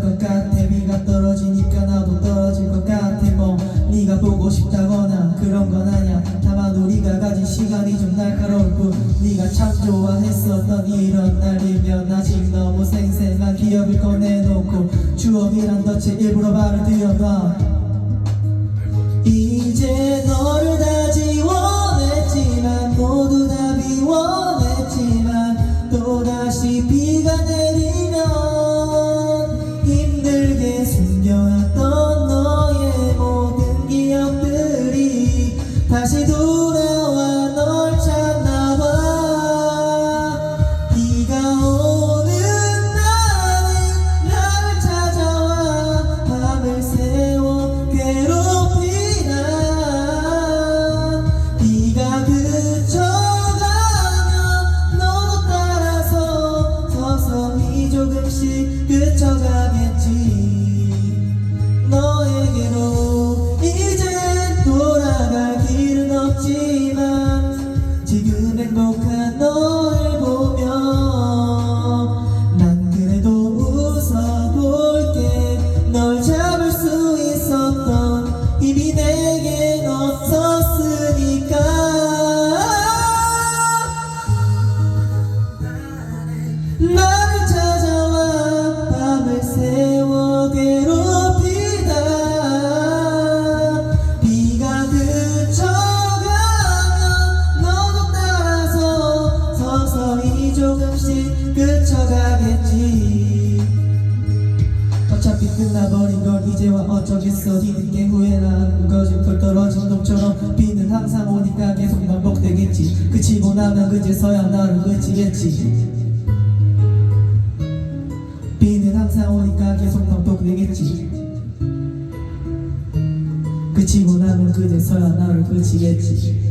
것 같아. 비가 떨어지니까 나도 떨어질 것 같아. 뭐 네가 보고 싶다거나 그런 건 아냐 다만 우리가 가진 시간이 좀 날카로울 뿐. 네가 참 좋아했었던 이런 날이면 아직 너무 생생한 기억을 꺼내놓고 추억이란 덫에 일부러 발을 들여놔. 이제 너를 다 지워냈지만 모두 다 비워 숨겨놨던 너의 모든 기억들이 다시 돌아와 널 찾나봐. 비가 오는 날에 나를 찾아와 밤을 새워 괴롭히다 비가 그쳐가면 너도 따라서 서서히 조금씩 나를 찾아와 밤을 새워 괴롭히다. 비가 그쳐가면 너도 따라서 서서히 조금씩 그쳐가겠지. 어차피 끝나버린 걸 이제와 어쩌겠어. 뒤늦게 후회나는 거지. 불 떨어진 놈처럼 비는 항상 오니까 계속 반복되겠지. 그치고 나면 그제서야 나를 그치겠지 항상 오니까 계속 반복되겠지. 그치고 나면 그제서야 나를 그치겠지